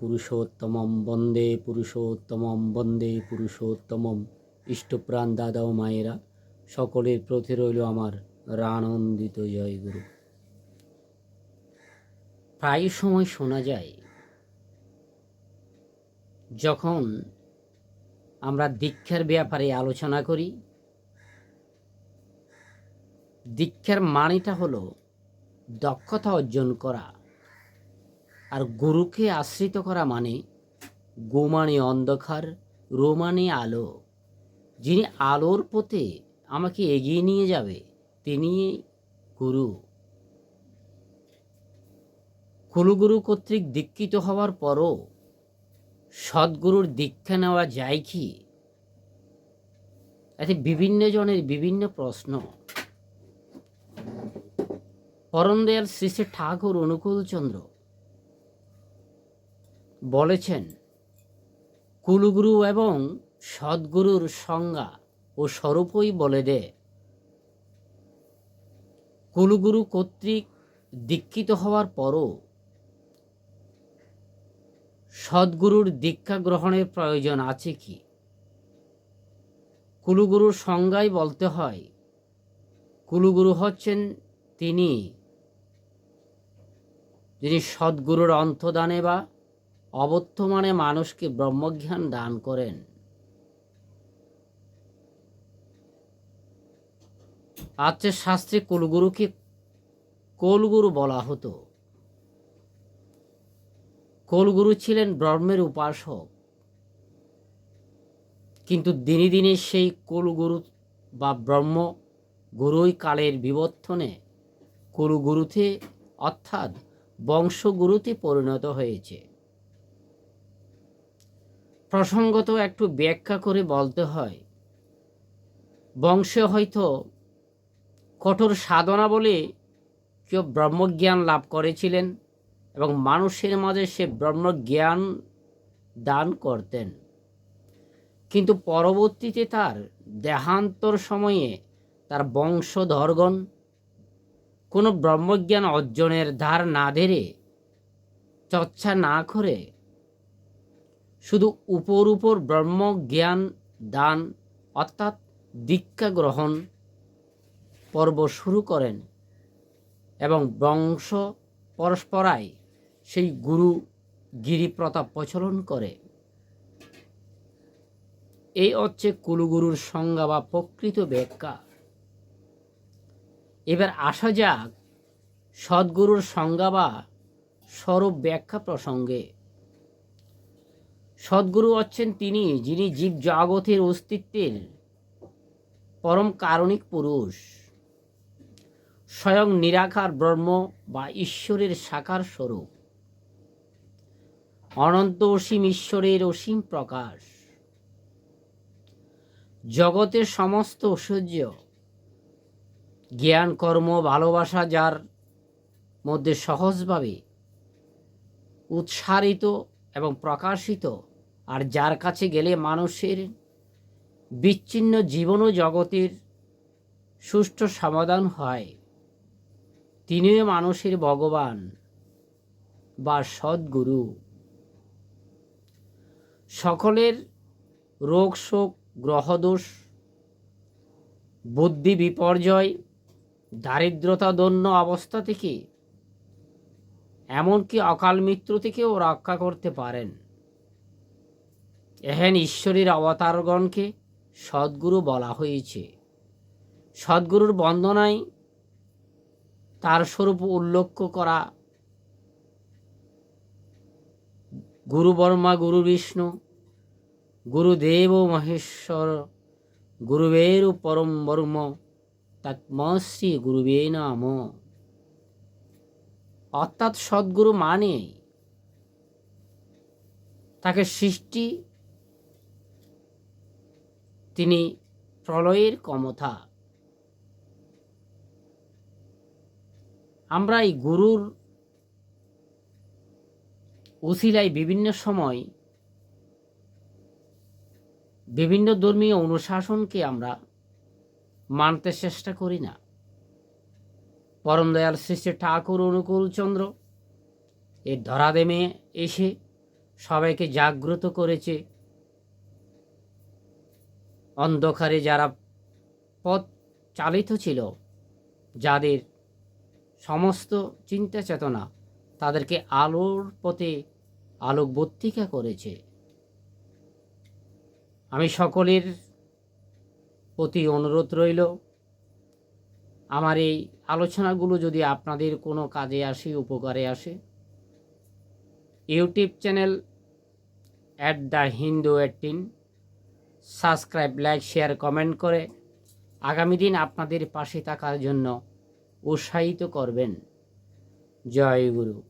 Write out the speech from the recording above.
পুরুষোত্তমম, বন্দে পুরুষোত্তমম বন্দে পুরুষোত্তমম। ইষ্টপ্রাণ দাদা ও মায়েরা, সকলের প্রতি রইল আমার রানন্দিত জয় গুরু। প্রায় সময় শোনা যায়, যখন আমরা দীক্ষার ব্যাপারে আলোচনা করি, দীক্ষার মানেটা হলো দক্ষতা অর্জন করা। আর গুরুকে আশ্রিত করা মানে গোমানে অন্ধকার, রোমানে আলো। যিনি আলোর পথে আমাকে এগিয়ে নিয়ে যাবে, তিনি গুরু। কুলগুরু কর্তৃক দীক্ষিত হওয়ার পরও সদ্গুরুর দীক্ষা নেওয়া যায় কি? এতে বিভিন্ন জনের বিভিন্ন প্রশ্ন। পরমদয়াল শ্রী শ্রী ঠাকুর অনুকূলচন্দ্র বলেছেন, কুলগুরু এবং সদ্গুরুর সংজ্ঞা ও স্বরূপই বলে দে। কুলগুরু কর্তৃক দীক্ষিত হওয়ার পরও সদ্গুরুর দীক্ষা গ্রহণের প্রয়োজন আছে কি? কুলুগুরুর সংজ্ঞায় বলতে হয়, কুলুগুরু হচ্ছেন তিনি, যিনি সদ্গুরুর অন্তদানে বা অবর্তমানে মানুষকে ব্রহ্মজ্ঞান দান করেন। আজকের শাস্ত্রে কুলগুরুকে কোলগুরু বলা হতো। কোলগুরু ছিলেন ব্রহ্মের উপাসক। কিন্তু দিনে দিনে সেই কুলগুরু বা ব্রহ্ম গুরুই কালের বিবর্তনে কুলগুরুতে অর্থাৎ বংশগুরুতে পরিণত হয়েছে। প্রসঙ্গত একটু ব্যাখ্যা করে বলতে হয়। বংশে হয়তো কঠোর সাধনা বলে কেউ ব্রহ্মজ্ঞান লাভ করেছিলেন এবং মানুষের মাঝে সে ব্রহ্মজ্ঞান দান করতেন। কিন্তু পরবর্তীতে তার দেহান্তর সময়ে তার বংশধরগণ কোনো ব্রহ্মজ্ঞান অর্জনের ধার না ধরে চর্চা না করে শুধু উপর উপর ব্রহ্মজ্ঞান দান, অর্থাৎ দীক্ষা গ্রহণ পর্ব শুরু করেন এবং বংশ পরস্পরায় সেই গুরু গিরি প্রতাপ প্রচলন করে। এই হচ্ছে কুলুগুরুর সংজ্ঞা বা প্রকৃত ব্যাখ্যা। এবার আসা যাক সদ্গুরুর সংজ্ঞা বা স্বরূপ ব্যাখ্যা প্রসঙ্গে। সদ্গুরু হচ্ছেন তিনি, যিনি জীব জগতের অস্তিত্বের পরম কারণিক পুরুষ। স্বয়ং নিরাকার ব্রহ্ম বা ঈশ্বরের সাকার স্বরূপ। অনন্ত অসীম ঈশ্বরের অসীম প্রকাশ। জগতের সমস্ত ঐশ্বর্য, জ্ঞান, কর্ম, ভালোবাসা যার মধ্যে সহজভাবে উৎসারিত এবং প্রকাশিত আর যার কাছে গেলে মানুষের বিচ্ছিন্ন জীবন ও জগতের সুষ্ঠু সমাধান হয়, তিনিও মানুষের ভগবান বা সদ্গুরু। সকলের রোগ শোক গ্রহদোষ, বুদ্ধি বিপর্যয়, দারিদ্রতা দন্য অবস্থা থেকে, এমনকি অকাল মৃত্যু থেকেও রক্ষা করতে পারেন। এহেন ঈশ্বরের অবতারগণকে সদ্গুরু বলা হয়েছে। সদ্গুরুর বন্দনায় তার স্বরূপ উল্লেখ করা গুরু বর্মা, গুরু বিষ্ণু গুরুদেব মহেশ্বর, গুরুবের পরম বর্ম, তৎমশ্রী গুরুবে নাম। অর্থাৎ সদ্গুরু মানে তাকে সৃষ্টি তিনি প্রলয়ের ক্ষমতা। আমরা এই গুরুর উসিলায় বিভিন্ন সময় বিভিন্ন ধর্মীয় অনুশাসনকে আমরা মানতে চেষ্টা করি না। পরম দয়াল শ্রী ঠাকুর অনুকূল চন্দ্র, এর ধরাদেমে এসে সবাইকে জাগ্রত করেছে। অন্ধকারে যারা পথ চালিত ছিল, যাদের সমস্ত চিন্তা চেতনা তাদেরকে আলোর পথে আলোকবর্তিকা করেছে। আমি সকলের প্রতি অনুরোধ রইল, আমার এই আলোচনাগুলো যদি আপনাদের কোনো কাজে আসে, উপকারে আসে, YouTube channel at the Hindu eighteen subscribe, like, share, comment করে আগামী দিন আপনাদের পাশে থাকার জন্য উৎসাহিত করবেন। জয় গুরু।